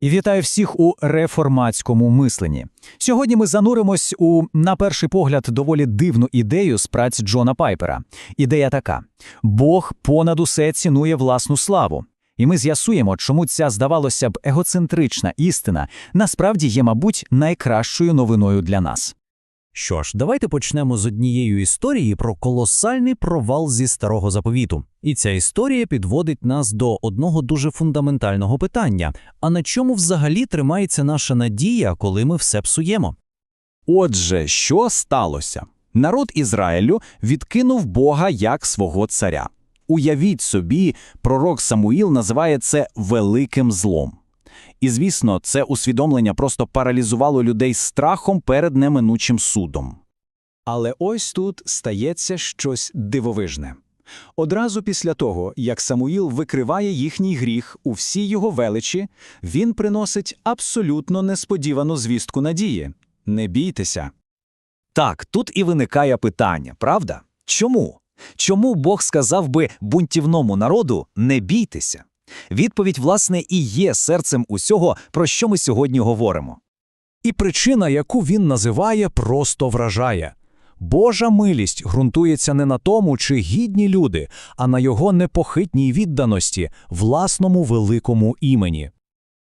І вітаю всіх у реформатському мисленні. Сьогодні ми зануримось у, на перший погляд, доволі дивну ідею з праць Джона Пайпера. Ідея така: Бог понад усе цінує власну славу. І ми з'ясуємо, чому ця, здавалося б, егоцентрична істина насправді є, мабуть, найкращою новиною для нас. Що ж, давайте почнемо з однієї історії про колосальний провал зі старого заповіту. І ця історія підводить нас до одного дуже фундаментального питання: а на чому взагалі тримається наша надія, коли ми все псуємо? Отже, що сталося? Народ Ізраїлю відкинув Бога як свого царя. Уявіть собі, пророк Самуїл називає це великим злом. І, звісно, це усвідомлення просто паралізувало людей страхом перед неминучим судом. Але ось тут стається щось дивовижне. Одразу після того, як Самуїл викриває їхній гріх у всій його величі, він приносить абсолютно несподівану звістку надії. Не бійтеся. Так, тут і виникає питання, правда? Чому? Чому Бог сказав би бунтівному народу «не бійтеся»? Відповідь, власне, і є серцем усього, про що ми сьогодні говоримо. І причина, яку він називає, просто вражає. Божа милість ґрунтується не на тому, чи гідні люди, а на його непохитній відданості, власному великому імені.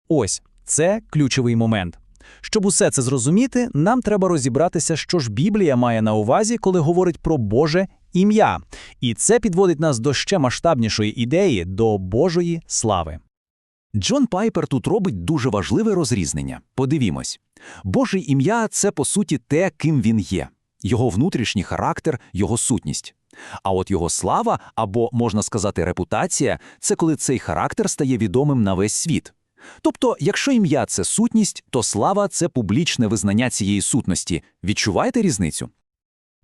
Ось це ключовий момент. Щоб усе це зрозуміти, нам треба розібратися, що ж Біблія має на увазі, коли говорить про Боже ім'я. І це підводить нас до ще масштабнішої ідеї до Божої слави. Джон Пайпер тут робить дуже важливе розрізнення. Подивімось. Боже ім'я це, по суті, те, ким він є. Його внутрішній характер, його сутність. А от його слава, або, можна сказати, репутація це коли цей характер стає відомим на весь світ. Тобто, якщо ім'я це сутність, то слава це публічне визнання цієї сутності. Відчуваєте різницю?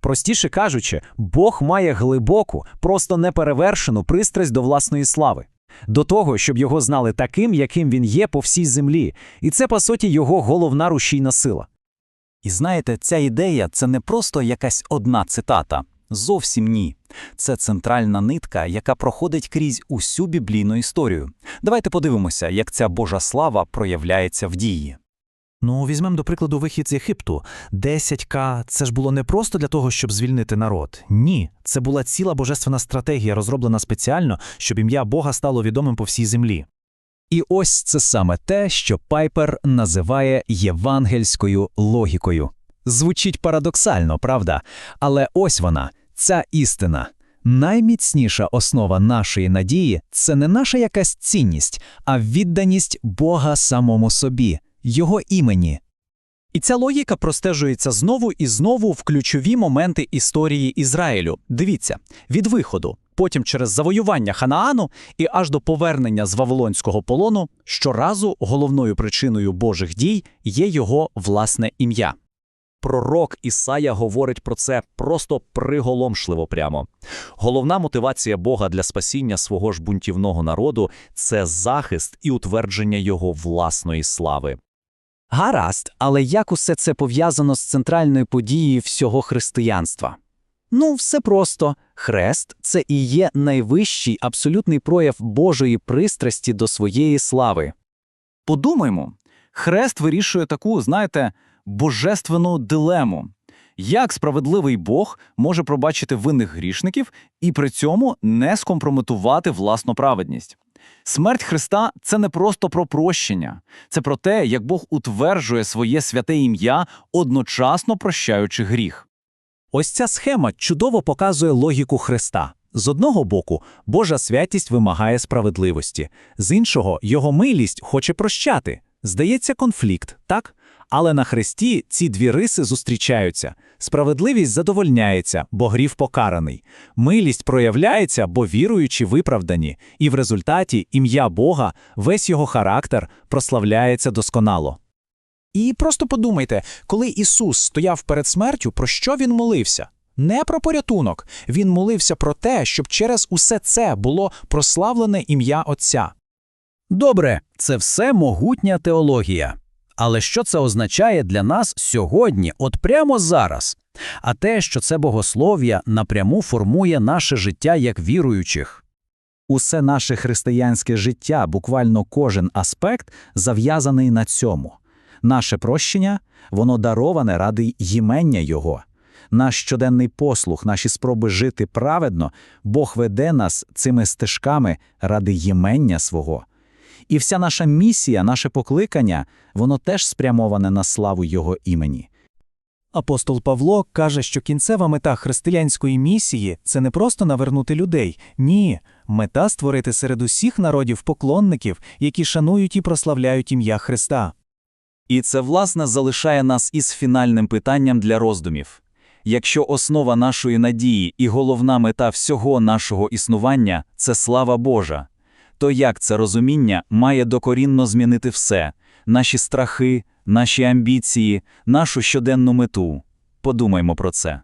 Простіше кажучи, Бог має глибоку, просто неперевершену пристрасть до власної слави, до того, щоб його знали таким, яким він є по всій землі, і це, по суті, його головна рушійна сила. І знаєте, ця ідея це не просто якась одна цитата. Зовсім ні. Це центральна нитка, яка проходить крізь усю біблійну історію. Давайте подивимося, як ця Божа слава проявляється в дії. Ну, візьмемо до прикладу вихід з Єгипту. 10К – це ж було не просто для того, щоб звільнити народ. Ні, це була ціла божественна стратегія, розроблена спеціально, щоб ім'я Бога стало відомим по всій землі. І ось це саме те, що Пайпер називає євангельською логікою. Звучить парадоксально, правда? Але ось вона, ця істина. Найміцніша основа нашої надії це не наша якась цінність, а відданість Бога самому собі, Його імені. І ця логіка простежується знову і знову в ключові моменти історії Ізраїлю. Дивіться, від виходу, потім через завоювання Ханаану і аж до повернення з Вавилонського полону, щоразу головною причиною Божих дій є його власне ім'я. Пророк Ісая говорить про це просто приголомшливо прямо. Головна мотивація Бога для спасіння свого ж бунтівного народу це захист і утвердження його власної слави. Гаразд, але як усе це пов'язано з центральною подією всього християнства? Ну, все просто. Хрест це і є найвищий абсолютний прояв Божої пристрасті до своєї слави. Подумаймо, хрест вирішує таку, знаєте, божественну дилему. Як справедливий Бог може пробачити винних грішників і при цьому не скомпрометувати власну праведність? Смерть Христа це не просто про прощення, це про те, як Бог утверджує своє святе ім'я, одночасно прощаючи гріх. Ось ця схема чудово показує логіку Христа. З одного боку, Божа святість вимагає справедливості, з іншого, його милість хоче прощати. Здається, конфлікт, так? Але на Христі ці дві риси зустрічаються. Справедливість задовольняється, бо грів покараний. Милість проявляється, бо віруючі виправдані, і в результаті ім'я Бога, весь його характер прославляється досконало. І просто подумайте, коли Ісус стояв перед смертю, про що він молився? Не про порятунок. Він молився про те, щоб через усе це було прославлене ім'я Отця. Добре, це все могутня теологія. Але що це означає для нас сьогодні, от прямо зараз? А те, що це богослов'я напряму формує наше життя як віруючих. Усе наше християнське життя, буквально кожен аспект, зав'язаний на цьому. Наше прощення, воно дароване ради їмення Його. Наш щоденний послух, наші спроби жити праведно, Бог веде нас цими стежками ради їмення свого. І вся наша місія, наше покликання, воно теж спрямоване на славу Його імені. Апостол Павло каже, що кінцева мета християнської місії це не просто навернути людей. Ні, мета створити серед усіх народів поклонників, які шанують і прославляють ім'я Христа. І це, власне, залишає нас із фінальним питанням для роздумів. Якщо основа нашої надії і головна мета всього нашого існування – це слава Божа, то як це розуміння має докорінно змінити все – наші страхи, наші амбіції, нашу щоденну мету? Подумаймо про це.